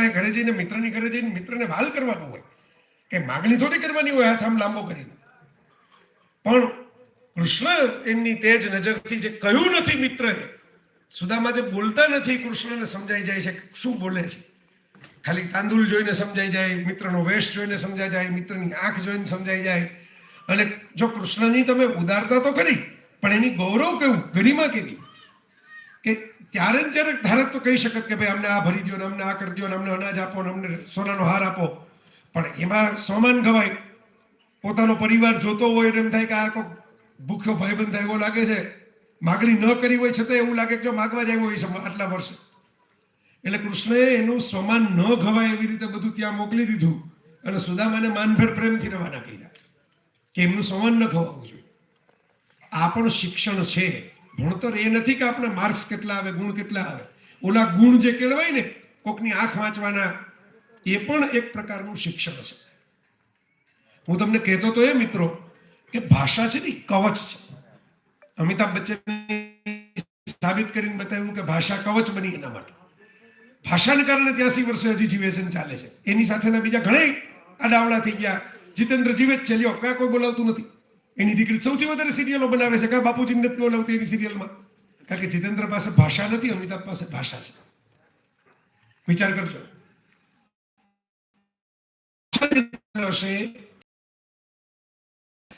પાસે ઘરે જઈને, મિત્રની ઘરે જઈને મિત્રને વાલ કરવાનો હોય, કે માગણી થોડી કરવાની હોય હાથ આમ લાંબો કરીને. પણ કૃષ્ણ એમની તેજ નજરથી જે કહ્યું નથી મિત્રએ, સુદામા જે બોલતા નથી, કૃષ્ણને સમજાઈ જાય છે, શું બોલે છે? ખાલી તાંદુલ જોઈને સમજાઈ જાય, મિત્રનો વેશ જોઈને સમજાઈ જાય, મિત્રની આંખ જોઈને સમજાઈ જાય. અને જો કૃષ્ણની તમે ઉદારતા તો કરી, પણ એની ગૌરવ કેવું? ગરિમા કેવી? કે ત્યારે જ ત્યારે ધારક તો કહી શકત કે ભાઈ અમને આ ભરી દો ને અમને આ કરી દો ને અમને અનાજ આપો ને અમને સોનાનો હાર આપો. પણ એમાં સોમાન ગવાય. પોતાનો પરિવાર જોતો હોય એમ થાય કે આ કોઈ ભૂખ્યો ભાઈબંધ થાય એવો લાગે છે. માગણી ન કરી હોય છતાં એવું લાગે કે જો માગવા જ આવ્યો હોય આટલા વર્ષે. એટલે કૃષ્ણએ એનું સમાન ન ઘવાય એવી રીતે બધું ત્યાં મોકલી દીધું અને સુદામાને માનભેર પ્રેમથી રવાના કર્યા કે એમનું સમાન ન ખવાવું જોઈએ. આ પણ શિક્ષણ છે. ભણતર એ નથી કે આપણે માર્ક્સ કેટલા આવે, ગુણ કેટલા આવે. ઓલા ગુણ જે કેળવાય ને, કોકની આંખ વાંચવાના, એ પણ એક પ્રકારનું શિક્ષણ છે હું તમને કહેતો તો એ મિત્રો કે ભાષા છે ને કવચ છે. અમિતાભ બચ્ચને સાબિત કરીને બતાવ્યું કે ભાષા કવચ બની એના માટે. ભાષાને કારણે ત્યાંસી વર્ષે હજી જીવે જીવેશન ચાલે છે. એની સાથેના બીજા ઘણા આડાવડા થઈ ગયા. જીતેન્દ્ર જીવે જ છે લ્યો, ક્યાં કોઈ બોલાવતું નથી. એની દીકરી સૌથી વધારે સિરિયલો બનાવે છે. કાં બાપુજીને નથી બોલાવતી એની સિરિયલમાં કારણ કે જીતેન્દ્ર પાસે ભાષા નથી, અમિતાભ પાસે ભાષા છે. વિચાર કરજો.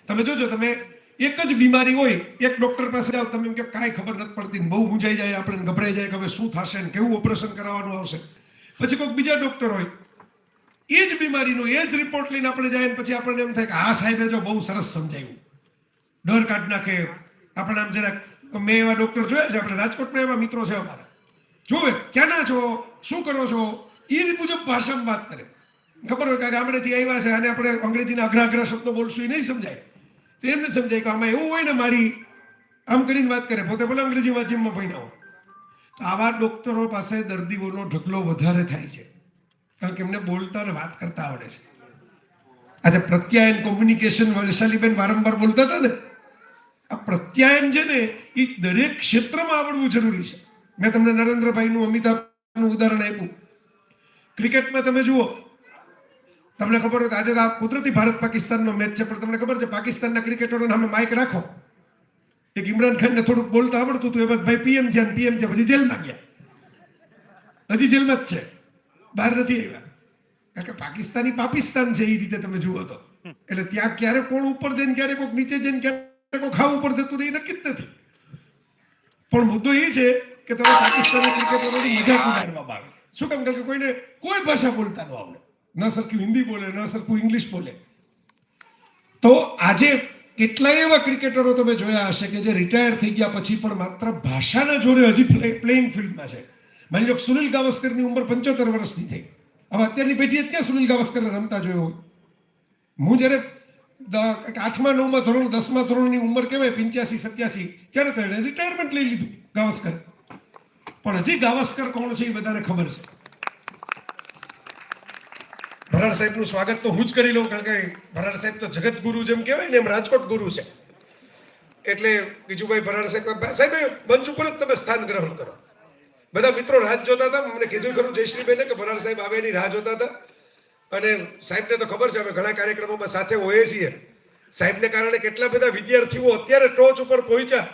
તમે જોજો, તમે એક જ બીમારી હોય, એક ડોક્ટર પાસે જાઓ તમે એમ કે કાંઈ ખબર નથી પડતી બહુ મૂંઝાઈ જાય આપણે ગભરાઈ જાય કે હવે શું થશે ને કેવું ઓપરેશન કરાવવાનું આવશે. પછી કોઈક બીજા ડોક્ટર હોય. એ જ બીમારીનો એ જ રિપોર્ટ લઈને આપણે જાય પછી આપણને એમ થાય કે આ સાહેબે જો બહુ સરસ સમજાવ્યું ડર કાઢી નાખે. આપણે આમ જરાક મેં એવા ડોક્ટર જોયા છે, આપણે રાજકોટમાં એવા મિત્રો છે અમારા. જોવે ક્યાંના છો? શું કરો છો? એ મુજબ ભાષામાં વાત કરે. ખબર હોય કે ગામડેથી આવ્યા છે અને આપણે અંગ્રેજીના અઘરા અઘરા શબ્દો બોલશું એ નહીં સમજાય. તો એમને સમજાય કે આમાં એવું હોય ને મારી, આમ કરીને વાત કરે. પોતે ભલે અંગ્રેજી માધ્યમમાં ભણ્યા હોય. તો આવા ડોક્ટરો પાસે દર્દીઓનો ઢગલો વધારે થાય છે. કારણ કે એમને બોલતા અને વાત કરતા આવડે છે. આજે પ્રત્યાયન કોમ્યુનિકેશન વૈશાલીબેન વારંવાર બોલતા હતા ને આ પ્રત્યાયન છે ને એ દરેક ક્ષેત્રમાં આવડવું જરૂરી છે. મેં તમને નરેન્દ્રભાઈનું, અમિતાભનું ઉદાહરણ આપ્યું. ક્રિકેટમાં તમે જુઓ, તમને ખબર હોય આજે આ કુદરતી ભારત પાકિસ્તાનનો મેચ છે, પણ તમને ખબર છે, પાકિસ્તાનના ક્રિકેટરોને સામે માઇક રાખો. એક ઇમરાન ખાનને થોડુંક બોલતા આવડતું હતું એ બસ ભાઈ પીએમ થયા પીએમ થયા, પછી જેલમાં ગયા. હજી જેલમાં જ છે. બહાર નથી આવ્યા. કારણ કે પાકિસ્તાની પાકિસ્તાન છે એ રીતે તમે જુઓ તો. એટલે ત્યાં ક્યારે કોણ ઉપર જઈને, ક્યારે કોઈક નીચે જઈને, ક્યારે ખાવ ઉપર જતું રહે નક્કી જ નથી. પણ મુદ્દો એ છે કે તમે પાકિસ્તાની ક્રિકેટરોની મજાક ઉડાડવામાં આવે શું કામ કે કોઈને કોઈ ભાષા બોલતા ન આવડે. ન સરખું હિન્દી બોલે, ન સરખું ઇંગ્લિશ બોલે. તો આજે કેટલાય એવા ક્રિકેટરો તમે જોયા હશે કે જે રિટાયર થઈ ગયા પછી પણ માત્ર ભાષાના જોરે હજી પ્લેઇંગ ફિલ્ડમાં છે. માની લો સુનિલ ગાવસ્કરની ઉંમર પંચોતેર વર્ષની થઈ. હવે અત્યારની પેઢીએ ક્યાં સુનિલ ગાવસ્કરને રમતા જોયો હું જ્યારે આઠમા નવમા ધોરણ, દસમા ધોરણની ઉંમર કહેવાય પંચ્યાસી, સત્યાસી. ત્યારે તેણે રિટાયરમેન્ટ લઈ લીધું, ગાવસ્કર. પણ હજી ગાવસ્કર કોણ છે એ બધાને ખબર છે. ભરાડ સાહેબનું સ્વાગત તો હું જ કરી લઉં, કારણ કે ભરાડ સાહેબ તો જગત ગુરુ જેમ કહેવાય ને એમ રાજકોટ ગુરુ છે. એટલે બીજુભાઈ ભરાડ સાહેબ સાહેબ મંચ ઉપર જ તમે સ્થાન ગ્રહણ કરો. બધા મિત્રો રાહ જોતા હતા મને કીધું ખરું જયશ્રીબેને કે ભરાડ સાહેબ આવે એની રાહ જોતા હતા. અને સાહેબને તો ખબર છે, અમે ઘણા કાર્યક્રમોમાં સાથે હોઈએ છીએ. સાહેબને કારણે કેટલા બધા વિદ્યાર્થીઓ અત્યારે ટોચ ઉપર પહોંચ્યા.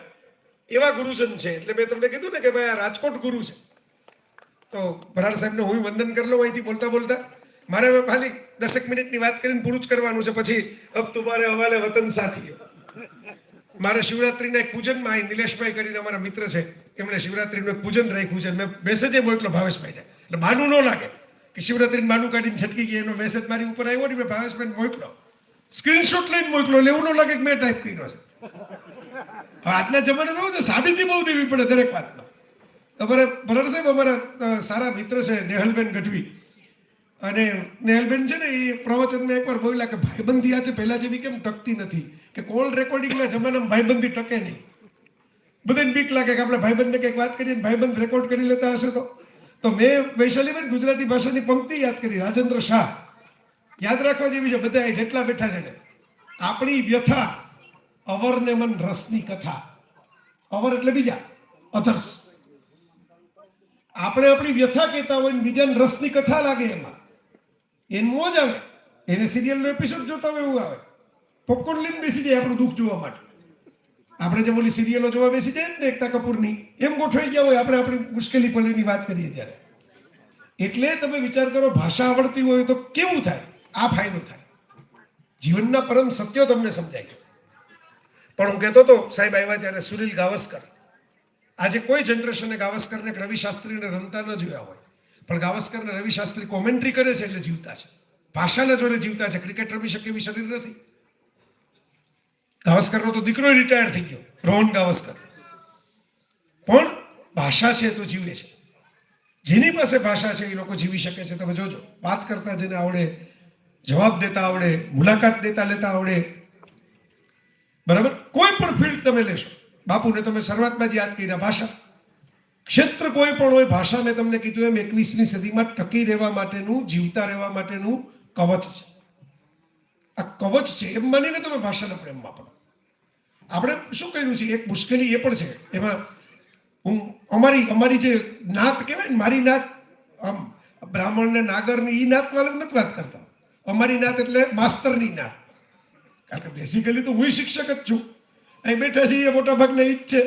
એવા ગુરુજન છે. એટલે મેં તમને કીધું ને કે ભાઈ આ રાજકોટ ગુરુ છે. તો ભરાડ સાહેબને હું વંદન કરી લઉં અહીંથી બોલતા બોલતા. મારે હવે ખાલી દસેક મિનિટની વાત કરીને પૂરું જ કરવાનું છે. પછી અબ તુમારે હવાલે વતન સાથી. મારે શિવરાત્રિના એક પૂજનમાં અહીં નિલેશભાઈ કરીને અમારા મિત્ર છે. એમણે શિવરાત્રિનું એક પૂજન રાખ્યું છે. મેં મેસેજે મોકલો ભાવેશભાઈને. એટલે બાનું ન લાગે. કે શિવરાત્રીનું માનું કાઢીને છટકી ગઈ એનો મેસેજ મારી ઉપર આવ્યો ને મેં ભાવેશભાઈ મોકલો. સ્ક્રીનશોટ લઈને મોકલો એટલે એવું ન લાગે કે મેં ટાઈપ કર્યો છે. હવે આજના જમાનામાં એવું છે, સાબિતી બહુ દેવી પડે દરેક વાતમાં. અમારે ભરત સાહેબ અમારા સારા મિત્ર છે, નેહલબેન ગઢવી. અને નેહલબેન છે ને એ પ્રવચનમાં એકવાર બોલ્યા કે ભાઈબંધી આજે પહેલાં જેવી કેમ ટકતી નથી? કે કોલ રેકોર્ડિંગના જમાનામાં ભાઈબંધી ટકે નહીં. બધાને બીક લાગે કે આપણે ભાઈબંધને કંઈક વાત કરીએ ભાઈબંધ રેકોર્ડ કરી લેતા હશે તો. તો મેં વૈશાલીબેન ગુજરાતી ભાષાની પંક્તિ યાદ કરી, રાજેન્દ્ર શાહ. યાદ રાખવા જેવી છે બધા જેટલા બેઠા છે ને. આપણી વ્યથા અવરને મન રસની કથા. અવર એટલે બીજા અધર્સ આપણે આપણી વ્યથા કહેતા હોય ને બીજાને રસની કથા લાગે એમાં. એને મોજ આવે. એને સિરિયલનો એપિસોડ જોતા હોય એવું આવે. પોપકોર્ન લઈને બેસી જાય આપણું દુઃખ જોવા માટે. આપણે જે બોલી સિરિયલો જોવા બેસી જાય ને એકતા કપૂરની, એમ ગોઠવાઈ ગયા હોય, આપણે આપણી મુશ્કેલી પડેની વાત કરીએ ત્યારે. એટલે તમે વિચાર કરો, ભાષા આવડતી હોય તો કેવું થાય? આ ફાયદો થાય. જીવનના પરમ સત્યો તમને સમજાય પણ હું કહેતો હતો સાહેબ, આવ્યા ત્યારે સુનિલ ગાવસ્કર. આજે કોઈ જનરેશને ગાવસ્કરને રવિ શાસ્ત્રીને રમતા ન જોયા હોય. પણ ગાવસ્કરને રવિ શાસ્ત્રી કોમેન્ટ્રી કરે છે એટલે જીવતા છે. ભાષાના જોડે જીવતા છે. ક્રિકેટ રમી શકે એવી શરીર નથી. ગાવસ્કરનો તો દીકરો રિટાયર થઈ ગયો. રોહન ગાવસ્કર પણ ભાષા છે તો જીવે છે. જેની પાસે ભાષા છે એ લોકો જીવી શકે છે. તમે જોજો, વાત કરતા જેને આવડે, જવાબ દેતા આવડે, મુલાકાત દેતા લેતા આવડે. બરાબર? કોઈ પણ ફિલ્ડ તમે લેશો. બાપુને તમે શરૂઆતમાં જ યાદ કર્યા, ભાષા. ક્ષેત્ર કોઈ પણ હોય, ભાષા મેં તમને કીધું એમ, એકવીસમી સદીમાં ટકી રહેવા માટેનું, જીવતા રહેવા માટેનું કવચ છે. આ કવચ છે, એમ માનીને તમે ભાષાના પ્રેમમાં પડો આપણે શું કર્યું છે? એક મુશ્કેલી એ પણ છે. એમાં હું અમારી અમારી જે નાત કહેવાય ને, મારી નાત, આમ બ્રાહ્મણ ને નાગરની એ નાત વાળા નથી વાત કરતા. અમારી નાત એટલે માસ્તરની નાત. કારણ કે બેસિકલી તો હું શિક્ષક જ છું. અહીં બેઠા છે એ મોટા ભાગના ઈ જ છે.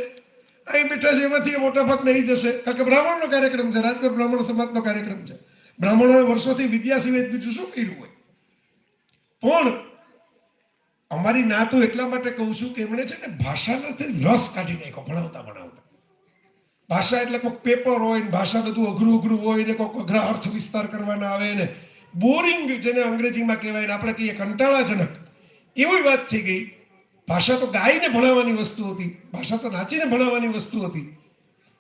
અહીં બેઠા છે એમાંથી એ મોટા ભાગના ઈ જશે કારણ કે બ્રાહ્મણનો કાર્યક્રમ છે, રાજકોટ બ્રાહ્મણ સમાજનો કાર્યક્રમ છે. બ્રાહ્મણોએ વર્ષોથી વિદ્યા સિવાય બીજું શું કર્યું હોય? પણ અમારી ના તો એટલા માટે કહું છું કે એમણે છે ને ભાષાનાથી રસ કાઢી નાખ્યો, ભણાવતા ભણાવતા. ભાષા એટલે કોઈક પેપર હોય ને ભાષા બધું અઘરું અઘરું હોય ને કોઈક અઘરા અર્થ વિસ્તાર કરવાના આવે ને બોરિંગ જેને અંગ્રેજીમાં કહેવાય ને આપણે કહીએ કંટાળાજનક. એવી વાત થઈ ગઈ. ભાષા તો ગાઈને ભણાવવાની વસ્તુ હતી. ભાષા તો નાચીને ભણાવવાની વસ્તુ હતી.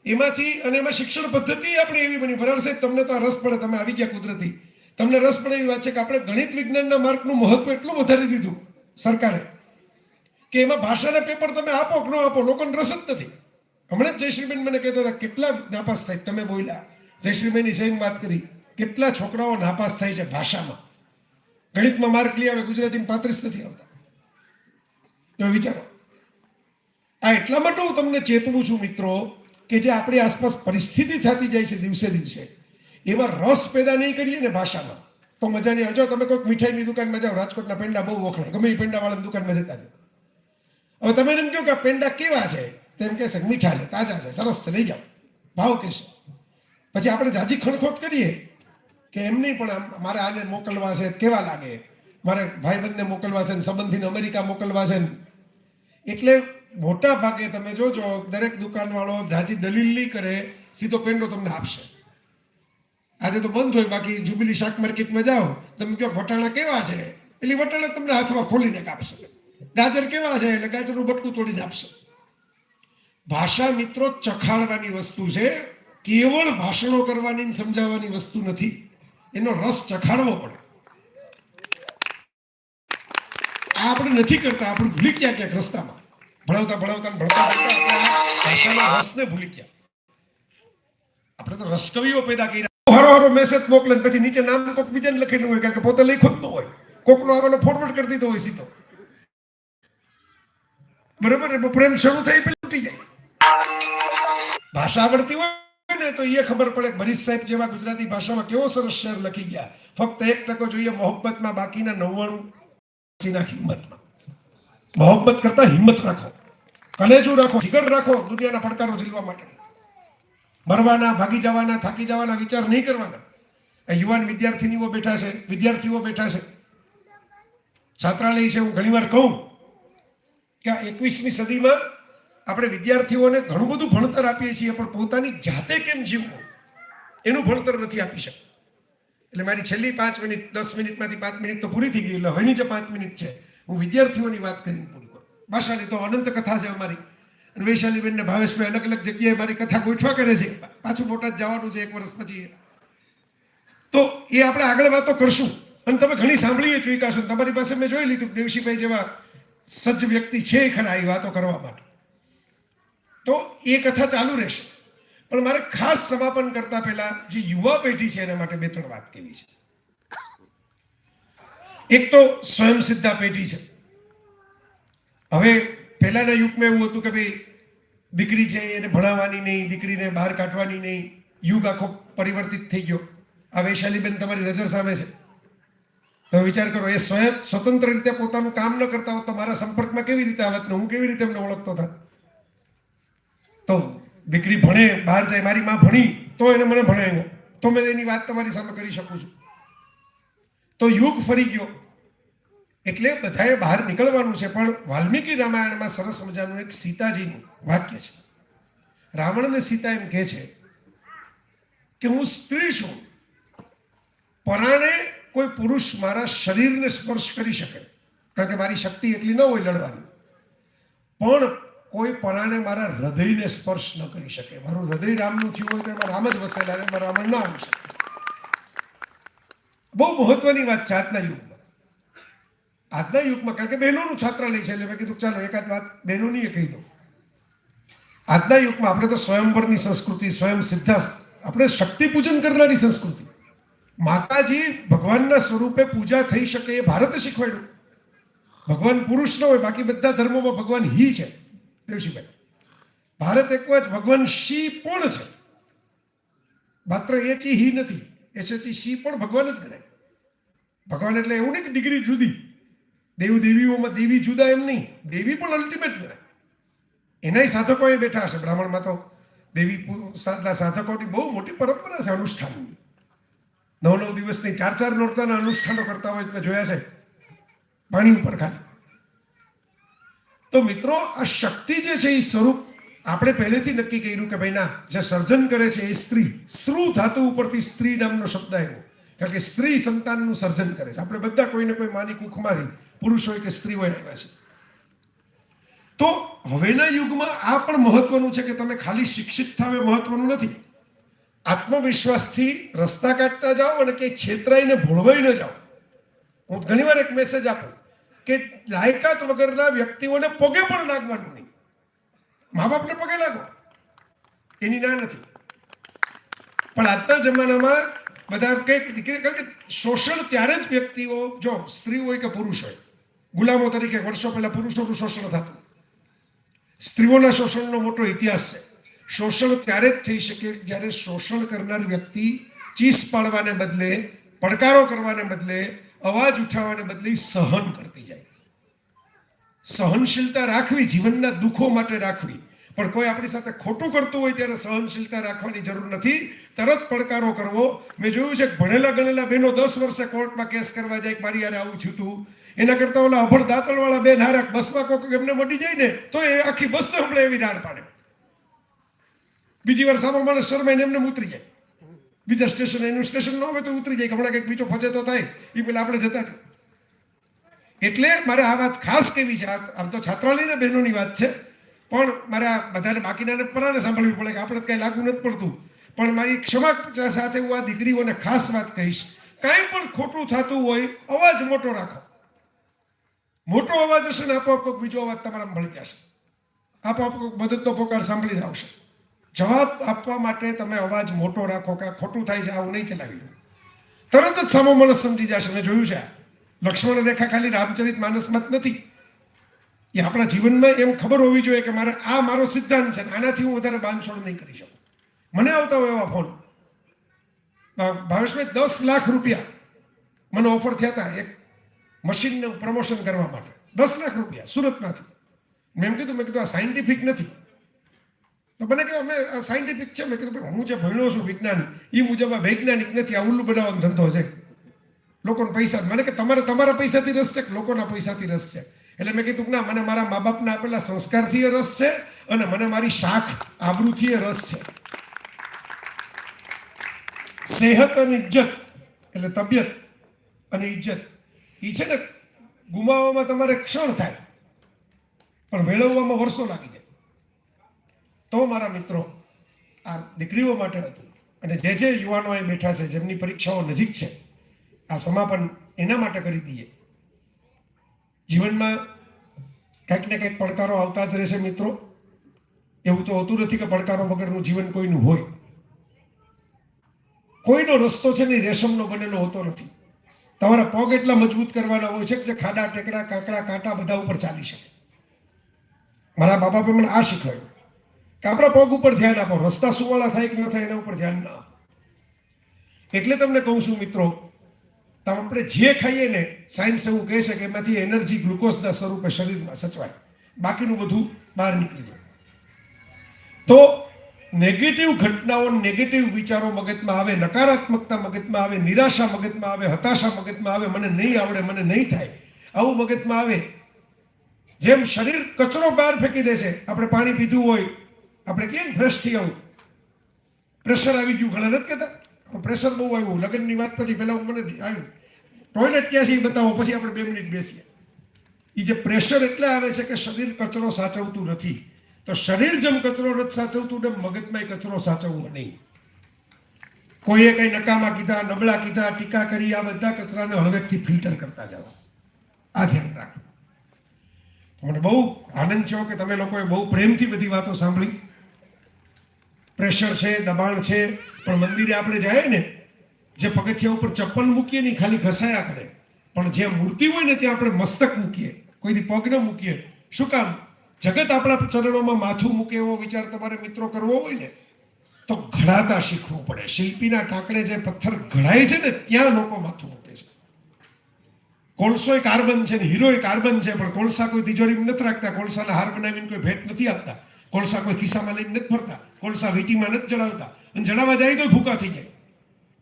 એમાંથી અને એમાં શિક્ષણ પદ્ધતિ આપણે એવી બની. બરાબર સાહેબ, તમને તો રસ પડે, તમે આવી ગયા કુદરતી. તમને રસ પડે એવી વાત છે કે આપણે ગણિત વિજ્ઞાનના માર્કનું મહત્વ એટલું વધારી દીધું. સરકારે, કે એમાં ભાષાના પેપર તમે આપો કે ન આપો, લોકોને રસ જ નથી. હમણાં જ જયશ્રીબેન મને કહેતા હતા, કેટલા નાપાસ થાય તમે બોલ્યા. જયશ્રીબેનની સેમ વાત કરી, કેટલા છોકરાઓ નાપાસ થાય છે ભાષામાં? ગણિતમાં માર્ક લઈ આવે, ગુજરાતીમાં પાંત્રીસ નથી આવતા. તમે વિચારો. આ એટલા માટે હું તમને ચેતવું છું મિત્રો, કે જે આપણી આસપાસ પરિસ્થિતિ થતી જાય છે દિવસે દિવસે, એમાં રસ પેદા નહીં કરીએ ને ભાષામાં. તો મજા નહીં આવજો તમે કોઈક મીઠાઈની દુકાનમાં જાઓ, રાજકોટના પેંડા બહુ વખણાય. ગમે પેંડા પેંડાવાળાની દુકાનમાં જતા રહો. હવે તમે એમ કહો કે પેંડા કેવા છે? તેમ કહેશે મીઠા છે, તાજા છે, સરસ છે, લઈ જાઓ. ભાવ કહેશે પછી આપણે જાજી ખણખોત કરીએ કે એમ નહીં, પણ મારે આને મોકલવા છે, કેવા લાગે? મારે ભાઈબંધને મોકલવા છે ને સંબંધીને અમેરિકા મોકલવા છે ને. એટલે મોટા ભાગે તમે જોજો, દરેક દુકાનવાળો જાજી દલીલ કરે, સીધો પેંડો તમને આપશે. આજે તો બંધ હોય, બાકી જુબિલી શાક માર્કેટમાં જાઓ, તમે કહો વટાણા કેવા છે? એટલે વટાણા તમને હાથમાં ખોલીને કાપશે ગાજર કેવા છે? એટલે ગાજરનું બટકું તોડીને આપશે. ભાષા મિત્રો ચખાડવાની વસ્તુ છે, કેવળ ભાષણો કરવાની સમજાવવાની વસ્તુ નથી. એનો રસ ચખાડવો પડે. આ આપણે નથી કરતા, આપણે ભૂલી ગયા ક્યાંક રસ્તામાં. ભણાવતા ભણાવતા ભણતા ભણતા, ભાષાના રસને ભૂલી ગયા. આપણે તો રસકવીઓ પેદા કર્યા. હરો હરો મેસેજ મોકલે પછી નીચે નામ કોક બીજાને લખેલું હોય, કારણ કે પોતે લખ્યું જ હોય. કોકનો આવેલો ફોરવર્ડ કરી દીધો હોય સીધો. બરોબર? પ્રેમ શરૂ થઈ પેલી તૂટી જાય. ભાષા આવડતી હોય ને તો એ ખબર પડે મનીષ સાહેબ જેવા ગુજરાતી ભાષામાં કેવો સરસ શેર લખી ગયા. ફક્ત એક ટકો જોઈએ મોહબ્બતમાં, બાકીના નવ્વાણું પછીના હિંમતમાં. મોહબ્બત કરતા હિંમત રાખો. કલેજું રાખો, જીગર રાખો, દુનિયાના પડકારો ઝીલવા માટે. મરવાના, ભાગી જવાના, થાકી જવાના, વિચાર નહીં કરવાના. આ યુવાન વિદ્યાર્થીનીઓ બેઠા છે, વિદ્યાર્થીઓ બેઠા છે. છાત્રાલય છે, હું ઘણીવાર કહું કે આ એકવીસમી સદીમાં આપણે વિદ્યાર્થીઓને ઘણું બધું ભણતર આપીએ છીએ, પણ પોતાની જાતે કેમ જીવવું? એનું ભણતર નથી આપી શકતા. એટલે મારી છેલ્લી પાંચ મિનિટ, દસ મિનિટમાંથી પાંચ મિનિટ તો પૂરી થઈ ગઈ, એટલે હવેની જે પાંચ મિનિટ છે, હું વિદ્યાર્થીઓની વાત કરીને પૂરી કરું. ભાષાની તો અનંત કથા છે અમારી. અને વૈશાલીબેન ને ભાવેશભાઈ અલગ અલગ જગ્યાએ મારી કથા ગોઠવા કરે છે. પાછું બોટાદ જવાનું છે એક વર્ષ પછી. તો એ આપણે આગળ વાતો કરશું. અને તમે ઘણી સાંભળીએ છો તમારી પાસે મેં જોઈ લીધું દેવશીભાઈ જેવા સજ્જ વ્યક્તિ છે ખરા એ વાતો કરવા માટે. તો એ કથા ચાલુ રહેશે. પણ મારે ખાસ સમાપન કરતા પહેલા જે યુવા પેઢી છે એના માટે બે ત્રણ વાત કેવી છે. એક તો સ્વયં સિદ્ધા પેઢી છે. હવે પહેલાના યુગમાં એવું હતું કે ભાઈ, દીકરી છે એને ભણાવવાની નહીં, દીકરીને બહાર કાઢવાની નહીં, યુગ આખો પરિવર્તિત થઈ ગયો. આ વૈશાલીબેન તમારી નજર સામે છે. તમે વિચાર કરો, એ સ્વયં, સ્વતંત્ર રીતે પોતાનું કામ ન કરતા હોત તો મારા સંપર્કમાં કેવી રીતે આવત ને હું કેવી રીતે એમને ઓળખતો થાત? તો દીકરી ભણે, બહાર જાય, મારી માં ભણી, તો એને મને ભણાવ્યો. તો મેં એની વાત તમારી સામે કરી શકું છું. તો યુગ ફરી ગયો. એટલે બધાએ બહાર નીકળવાનું છે, પણ વાલ્મીકી રામાયણમાં સરસ મજાનું એક સીતાજીનું વાક્ય છે. રાવણ અને સીતા એમ કહે છે કે હું સ્ત્રી છું, પરાણે કોઈ પુરુષ મારા શરીરને સ્પર્શ કરી શકે, કારણ કે મારી શક્તિ એટલી ન હોય લડવાની. પણ કોઈ પરાણે મારા હૃદયને સ્પર્શ ન કરી શકે. મારું હૃદય રામનું થયું હોય તો એમાં રામ જ વસેલા એમાં રાવણ ના આવી શકે. બહુ મહત્વની વાત છે આજના યુગમાં. આજના યુગમાં, કારણ કે બહેનોનું છાત્રાલય છે એટલે મેં કીધું, ચાલો, એકાદ વાત બહેનોની કહી દઉં. આજના યુગમાં આપણે તો સ્વયંવરની સંસ્કૃતિ, સ્વયં સિદ્ધા આપણે શક્તિ પૂજન કરનારી સંસ્કૃતિ. માતાજી ભગવાનના સ્વરૂપે પૂજા થઈ શકે એ ભારતે શીખવાડ્યું. ભગવાન પુરુષ ન હોય, બાકી બધા ધર્મોમાં ભગવાન હી છે, દેવશીભાઈ. ભારત એક જ ભગવાન શી પણ છે. માત્ર એ ચી હી નથી એ છે શી પણ ભગવાન જ ગણાય. ભગવાન એટલે એવું નહીં કે ડિગ્રી જુદી. દેવ દેવીઓમાં દેવી જુદા એમ નહીં. દેવી પણ અલ્ટિમેટ ગણાય. એનાય સાધકો એ બેઠા હશે. બ્રાહ્મણમાં તો દેવી સાધકોની બહુ મોટી પરંપરા છે અનુષ્ઠાનની. નવ નવ દિવસની ચાર ચાર નોરતાના અનુષ્ઠાનો કરતા હોય તમે જોયા છે. પાણી ઉપર ખાલી. તો મિત્રો, આ શક્તિ જે છે એ સ્વરૂપ આપણે પહેલેથી નક્કી કર્યું કે ભાઈ ના, જે સર્જન કરે છે એ સ્ત્રી, સ્ત્રુ ધાતુ ઉપરથી સ્ત્રી નામનો શબ્દ આવ્યો. કારણ કે સ્ત્રી સંતાનનું સર્જન કરે છે. આપણે બધા કોઈને કોઈ માની કુખમારી પુરુષ હોય કે સ્ત્રી હોય આવ્યા છે. તો હવેના યુગમાં આ પણ મહત્વનું છે કે તમે ખાલી શિક્ષિત થાવ એ મહત્વનું નથી. આત્મવિશ્વાસથી રસ્તા કાઢતા જાઓ અને કે છેતરાઈને ભોળવાઈ ન જાઓ. હું ઘણીવાર એક મેસેજ આપું કે લાયકાત વગરના વ્યક્તિઓને પગે પણ લાગવાનું નહીં. મા બાપને પગે લાગો. એની ના નથી. પણ આજના જમાનામાં બધા કંઈક દીકરી કારણ શોષણ ત્યારે જ વ્યક્તિઓ, જો સ્ત્રી હોય કે પુરુષ હોય ગુલામો તરીકે વર્ષો પહેલા પુરુષોનું શોષણ થતું સ્ત્રીઓના શોષણનો મોટો ઇતિહાસ છે શોષણ ત્યારે જ થઈ શકે જ્યારે શોષણ કરનાર વ્યક્તિ ચીસ પાડવાને બદલે પડકારો કરવાને બદલે અવાજ ઉઠાવવાને બદલે સહન કરતી જાય સહનશીલતા રાખવી જીવનના દુઃખો માટે રાખવી પણ કોઈ આપણી સાથે ખોટું કરતું હોય ત્યારે સહનશીલતા રાખવાની જરૂર નથી, તરત પડકારો કરવો। મેં જોયું છે કે ભણેલા ગણેલા બહેનો દસ વર્ષે કોર્ટમાં કેસ કરવા જાય કે મારી યારે આવું થયું હતું એના કરતા ઓલા અભણ દાંતણવાળા બે નારાક બસમાં કોક એમને મટી જાય ને, તો એ આખી બસને હમણાં એવી રાડ પાડે. બીજી વાર સામો માણસ શરમાઈને એમને ઉતરી જાય. બીજા સ્ટેશન, એનું સ્ટેશન ન હોય તો ઉતરી જાય હમણાં કંઈક બીજો ફજે તો થાય એ પેલા આપણે જતા. એટલે મારે આ વાત ખાસ કેવી છે આમ તો છાત્રાલયના બહેનોની વાત છે, પણ મારે આ બધાને બાકીનાને પરાને સાંભળવી પડે કે આપણે કાંઈ લાગુ નથી પડતું. પણ મારી ક્ષમા સાથે હું આ દીકરીઓને ખાસ વાત કહીશ. કાંઈ પણ ખોટું થતું હોય, અવાજ મોટો રાખો. મોટો અવાજ હશે ને આપોઆપ કોઈક બીજો અવાજ તમારા મળી જશે. આપોઆપ કોઈક મદદનો પોકાર સાંભળીને આવશે. જવાબ આપવા માટે તમે અવાજ મોટો રાખો કે ખોટું થાય છે, આવું નહીં ચલાવી લો. તરત જ સામો માણસ સમજી જશે મેં જોયું છે લક્ષ્મણ રેખા ખાલી રામચરિત માનસમાં જ નથી. એ આપણા જીવનમાં એમ ખબર હોવી જોઈએ કે મારે આ મારો સિદ્ધાંત છે આનાથી હું વધારે બાંધછોડ નહીં કરી શકું. મને આવતા હોય એવા ફોન. ભાવેશભાઈ, દસ લાખ રૂપિયા મને ઓફર થયા હતા. એક મશીનનું પ્રમોશન કરવા માટે. દસ લાખ રૂપિયા સુરતમાંથી. મેં એમ કીધું, મેં કીધું, આ સાયન્ટિફિક નથી. તો મને કે અમે સાયન્ટિફિક છે? મેં કીધું, ભાઈ, હું જે ભણ્યો છું વિજ્ઞાન એ મુજબ આ વૈજ્ઞાનિક નથી, આ ઉલ્લુ બનાવવાનો ધંધો છે. લોકોને પૈસા, મને કે, તમારે તમારા પૈસાથી રસ છે કે લોકોના પૈસાથી રસ છે? એટલે મેં કીધું, ના, મને મારા મા બાપના આપેલા સંસ્કારથી રસ છે અને મને મારી શાખ આબરૂથી રસ છે. સેહત અને ઇજ્જત, એટલે તબિયત અને ઇજ્જત. એ છે ને ગુમાવવામાં તમારે ક્ષણ થાય, પણ મેળવવામાં વર્ષો લાગી જાય. તો મારા મિત્રો, આ દીકરીઓ માટે હતું. અને જે જે યુવાનો અહીં બેઠા છે, જેમની પરીક્ષાઓ નજીક છે, આ સમાપન એના માટે કરી દઈએ. જીવનમાં કંઈક ને કંઈક પડકારો આવતા જ રહેશે મિત્રો. એવું તો હોતું નથી કે પડકારો વગરનું જીવન કોઈનું હોય. કોઈનો રસ્તો છે ને રેશમનો બનેલો હોતો નથી. તમારા પગ એટલા મજબૂત કરવાના હોય છે કે જે ખાડા, ટેકડા કાંકરા કાંટા બધા ઉપર ચાલી શકે. મારા બાપા પણ મને આ શીખવાડ્યું. કે આપણા પગ ઉપર ધ્યાન આપો. રસ્તા સુવાળા થાય કે ન થાય એના ઉપર ધ્યાન ના આપો. એટલે તમને કહું છું મિત્રો, આપણે જે ખાઈએ ને સાયન્સ એવું કહે છે કે એમાંથી એનર્જી ગ્લુકોઝના સ્વરૂપે શરીરમાં સચવાય. બાકીનું બધું બહાર નીકળી જાય. તો નેગેટિવ ઘટનાઓ, નેગેટિવ વિચારો મગજમાં આવે, નકારાત્મકતા મગજમાં આવે, નિરાશા મગજમાં આવે, હતાશા મગજમાં આવે, મને નહીં આવડે, મને નહીં થાય, આવું મગજમાં આવે. જેમ શરીર કચરો બહાર ફેંકી દે છે, આપણે પાણી પીધું હોય, આપણે કેમ ફ્રેશ થઈ આવું પ્રેશર આવી ગયું, ઘણા નથી કહેતા? પ્રેશર બહુ આવ્યું, લગ્નની વાત પછી પહેલા મને આવ્યું. ટોયલેટ ક્યાં છે એ બતાવો, પછી આપણે બે મિનિટ બેસીએ. એ જે પ્રેશર એટલે આવે છે કે શરીર કચરો સાચવતું નથી. તો શરીર જેમ કચરો નથી સાચવતું ને મગજમાં કચરો સાચવવો નહીં. કોઈએ કઈ નકામા કીધા, નબળા કીધા, ટીકા કરી, આ બધા કચરાને હવેથી ફિલ્ટર કરતા જાઓ. આ ધ્યાન રાખો. મને બહુ આનંદ થયો કે તમે લોકોએ બહુ પ્રેમથી બધી વાતો સાંભળી. પ્રેશર છે, દબાણ છે, પણ મંદિરે આપણે જાય ને, જે પગથિયા ઉપર ચપ્પલ મૂકીએ નહીં ખાલી ઘસાયા કરે. પણ જે મૂર્તિ હોય ને ત્યાં આપણે મસ્તક મૂકીએ. કોઈથી પગ ન મૂકીએ. શું કામ? જગત આપણા ચરણોમાં માથું મૂકે એવો વિચાર તમારે મિત્રો કરવો હોય ને, તો ઘડાતા શીખવું પડે. શિલ્પીના ટાંકણે જે પથ્થર ઘડાય છે ને, ત્યાં લોકો માથું મૂકે છે. કોલસો કાર્બન છે ને, હીરો કાર્બન છે, પણ કોલસા કોઈ તિજોરીમાં નથી રાખતા. કોલસાના હાર બનાવીને કોઈ ભેટ નથી આપતા. કોલસા કોઈ ખિસ્સામાં લઈને નથી ફરતા. કોલસા વીટીમાં નથી ચડાવતા. અને ચડાવવા જાય તો ભૂકા થઈ જાય.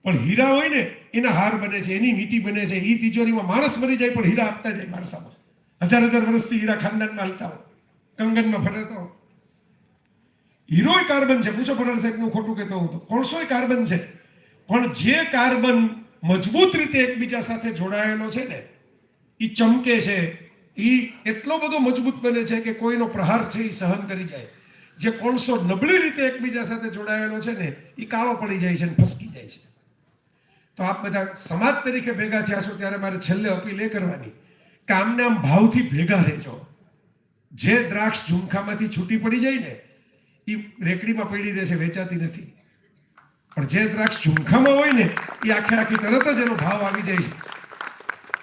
પણ હીરા હોય ને, એના હાર બને છે, એની વીટી બને છે. એ તિજોરીમાં માણસ મરી જાય, પણ હીરા આપતા જાય માણસામાં. હજાર હજાર વર્ષથી હીરા ખાનદાનમાં હાલતા હોય. કંગનમાં ફરતા. હીરોય કાર્બન છે. પૂછો ફરાર સાહેબનું ખોટું કહેતો હું તો. કોણસોય કાર્બન છે. પણ જે કાર્બન મજબૂત રીતે એકબીજા સાથે જોડાયેલો છે ને એ ચમકે છે. એ એટલો બધો મજબૂત બને છે કે કોઈનો પ્રહાર છે એ સહન કરી જાય. જે કોણસો નબળી રીતે એકબીજા સાથે જોડાયેલો છે ને એ કાળો પડી જાય છે અને ફસકી જાય છે. તો આપ બધા સમાજ તરીકે ભેગા થયા છો ત્યારે મારે છેલ્લે અપીલ એ કરવાની કામના ભાવથી ભેગા રહેજો. જે દ્રાક્ષ ઝુમખામાંથી છૂટી પડી જાય ને એ રેકડીમાં પડી રહે છે વેચાતી નથી. પણ જે દ્રાક્ષ ઝુમખામાં હોય ને એ આખે આખી તરત જ એનો ભાવ આવી જાય છે.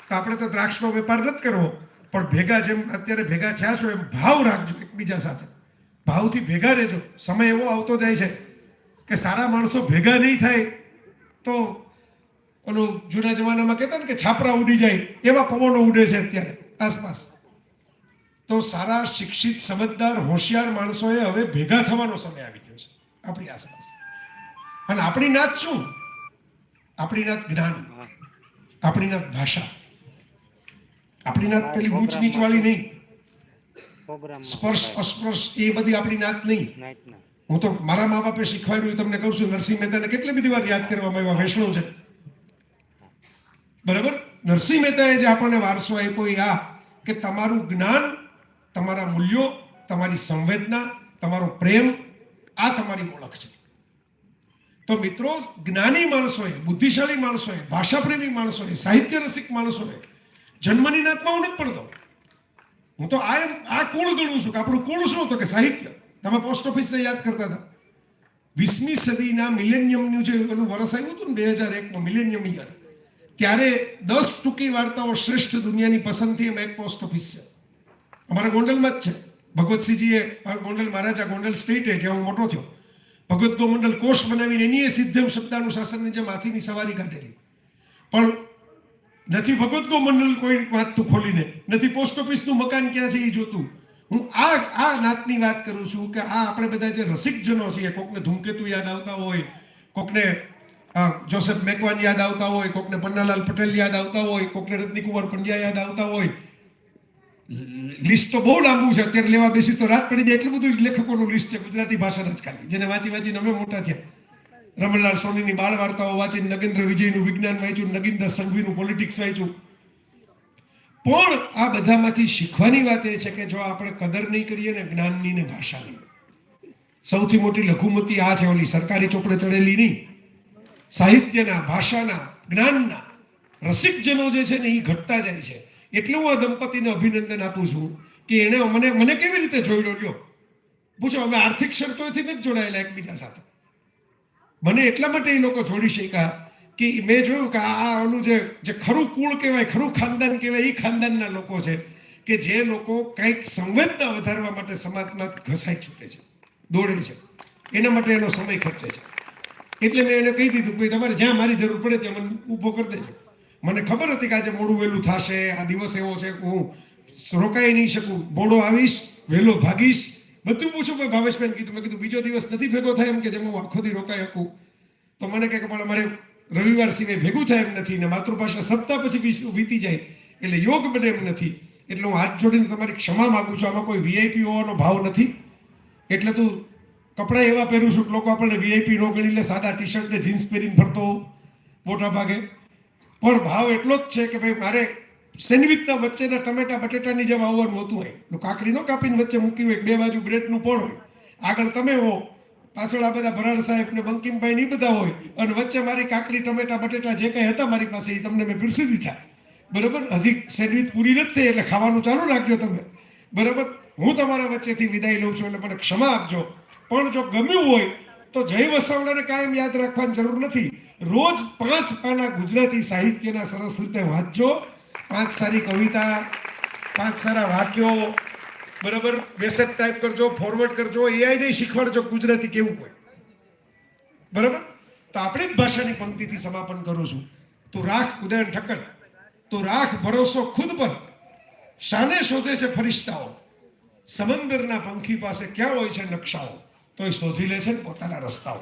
તો આપણે તો દ્રાક્ષનો વેપાર નથી કરવો, પણ ભેગા જેમ અત્યારે ભેગા થયા છો એમ ભાવ રાખજો એકબીજા સાથે. ભાવથી ભેગા રહેજો. સમય એવો આવતો જાય છે કે સારા માણસો ભેગા નહીં થાય તો ઓલું જૂના જમાનામાં કહેતા ને કે છાપરા ઉડી જાય, એવા પવનો ઉડે છે અત્યારે, આસપાસ. તો સારા શિક્ષિત સમજદાર હોશિયાર માણસોએ હવે ભેગા થવાનો સમય આવી ગયો છે આપણી આસપાસ. અને આપણી નાત શું? આપણી નાત જ્ઞાન આપણી નાત ભાષા. આપણી નાત પેલી ઊંચ નીચ વાળી નહીં સ્પર્શ અસ્પર્શ એ બધી આપણી નાત નહીં. હું તો મારા મા બાપે શીખવાડ્યું તમને કહું છું નરસિંહ મહેતાને કેટલી બધી વાર યાદ કરવામાં આવ્યા વૈષ્ણવ છે. બરાબર? નરસિંહ મહેતાએ જે આપણને વારસો આપ્યો એ આ કે તમારું જ્ઞાન તમારા મૂલ્યો, તમારી સંવેદના, તમારો પ્રેમ, આ તમારી ઓળખ છે. તો મિત્રો, જ્ઞાની માણસોએ, બુદ્ધિશાળી માણસોએ, ભાષાપ્રેમી માણસોએ, સાહિત્ય રસિક માણસોએ જન્મની નાતમાં હું નથી પડતો. હું તો આ એમ, આ કુળ ગણું છું કે આપણું કુળ શું હતું કે સાહિત્ય? તમે પોસ્ટ ઓફિસને યાદ કરતા હતા. વીસમી સદીના મિલેનિયમનું જે એનું વર્ષ આવ્યું હતું ને બે હજાર એકમાં, મિલેનિયમ યર, ત્યારે દસ ટૂંકી વાર્તાઓ શ્રેષ્ઠ દુનિયાની પસંદથી એમાં એક પોસ્ટ ઓફિસ છે. અમારા ગોંડલમાં જ છે. ભગવતસિંહજીએ આ ગોંડલ મહારાજા ગોંડલ સ્ટેટે જે હું મોટો થયો, ભગવત ગોમંડલ કોષ બનાવીને એની એ સિદ્ધમ શબ્દાનુશાસનની જેમ હાથીની સવારી કાઢેલી. પણ નથી ભગવત ગોમંડલ કોઈ વાંચતું ખોલીને, નથી પોસ્ટ ઓફિસનું મકાન ક્યાં છે એ જોતું. હું આ આ નાતની વાત કરું છું કે આ આપણે બધા જે રસિકજનો છીએ, કોકને ધૂમકેતુ યાદ આવતા હોય, કોકને આ જોસેફ મેકવાન યાદ આવતા હોય, કોકને પન્નાલાલ પટેલ યાદ આવતા હોય, કોકને રત્નિકુમાર પંડ્યા યાદ આવતા હોય લિસ્ટ તો બહુ લાંબુ છે. અત્યારે લેવા બેસી તો રાત પડી જાય એટલું બધું લેખકોનું લિસ્ટ છે ગુજરાતી ભાષાના જ ખાલી. જેને વાંચી વાંચીને અમે મોટા થયા. રમણલાલ સોનીની બાળ વાર્તાઓ વાંચી નગેન્દ્ર વિજયનું વિજ્ઞાન વાંચ્યું, નગીનદાસ સંઘવીનું પોલિટિક્સ વાંચ્યું. પણ આ બધામાંથી શીખવાની વાત એ છે કે જો આપણે કદર નહીં કરીએ ને જ્ઞાનની ને ભાષાની. સૌથી મોટી લઘુમતી આ છે ઓલી, સરકારી ચોપડે ચડેલી નહીં. સાહિત્યના, ભાષાના, જ્ઞાનના રસિકજનો જે છે ને એ ઘટતા જાય છે. એટલે હું આ દંપતીને અભિનંદન આપું છું કે એણે મને મને કેવી રીતે જોડ્યો લ્યો પૂછો, હવે આર્થિક શરતોથી નથી જોડાયેલા એકબીજા સાથે. મને એટલા માટે એ લોકો જોડી શક્યા કે મેં જોયું કે આ ઓલું જે જે ખરું કુળ કહેવાય, ખરું ખાનદાન કહેવાય, એ ખાનદાનના લોકો છે કે જે લોકો કંઈક સંવેદના વધારવા માટે સમાજમાં ઘસાઈ ચૂકે છે, દોડે છે. એના માટે એનો સમય ખર્ચે છે. એટલે મેં એને કહી દીધું કે તમારે જ્યાં મારી જરૂર પડે ત્યાં મને ઊભો કરી દેજો. મને ખબર હતી કે આજે મોડું વહેલું થશે, આ દિવસ એવો છે, હું રોકાઈ નહીં શકું. મોડો આવીશ, વહેલો ભાગીશ. બધું પૂછું મેં ભાવેશબેન કીધું. મેં કીધું, બીજો દિવસ નથી ભેગો થાય એમ કે જેમ હું આખો દી રોકાઈ શકું. તો મને કહે કે પણ અમારે રવિવાર સિવાય ભેગું થાય એમ નથી ને માતૃભાષા સપ્તાહ પછી વીતી જાય એટલે યોગ બને એમ નથી. એટલે હું હાથ જોડીને તમારી ક્ષમા માગું છું. આમાં કોઈ વીઆઈપી હોવાનો ભાવ નથી. એટલે તું કપડાં એવા પહેરું છું કે લોકો આપણને વીઆઈપી ન ગણી લે, સાદા ટી શર્ટ ને જીન્સ પહેરીને ફરતો મોટા ભાગે પણ ભાવ એટલો જ છે કે ભાઈ મારે સેન્ડવિચના વચ્ચેના ટમેટા બટેટાની જેમ આવવાનું હોતું હોય, તો કાકડી નો કાપીને વચ્ચે મૂકી હોય બે બાજુ બ્રેડનું પણ હોય. આગળ તમે હો, પાછળ આ બધા ભરાડ સાહેબ ને બંકિમભાઈ ને બધા હોય, અને વચ્ચે મારી કાકડી, ટમેટા, બટેટા જે કંઈ હતા મારી પાસે એ તમને મેં પીરસી દીધા. બરાબર? હજી સેન્ડવિચ પૂરી નથી થઈ, એટલે ખાવાનું ચાલુ રાખજો તમે. બરાબર? હું તમારા વચ્ચેથી વિદાય લઉં છું, એટલે મને ક્ષમા આપજો. પણ જો ગમ્યું હોય, તો જય વસાવડાને કાયમ યાદ રાખવાની જરૂર નથી. રોજ પાંચ પાના ગુજરાતી સાહિત્યના સરસ રીતે વાંચજો. પાંચ સારી કવિતા, પાંચ સારા વાક્યો, બરાબર? મેસેજ ટાઈપ કરજો ફોરવર્ડ કરજો એઆઈ ને શીખવાડજો ગુજરાતી કેવું હોય. બરાબર? તો આપણી જ ભાષાની પંક્તિથી સમાપન કરું છું. તું રાખ ઉદયન ઠક્કર. તું રાખ ભરોસો ખુદ પર. શાને શોધે છે ફરિશ્તાઓ. સમંદરના પંખી પાસે ક્યાં હોય છે નકશાઓ? એ શોધી લે છે ને પોતાના રસ્તાઓ.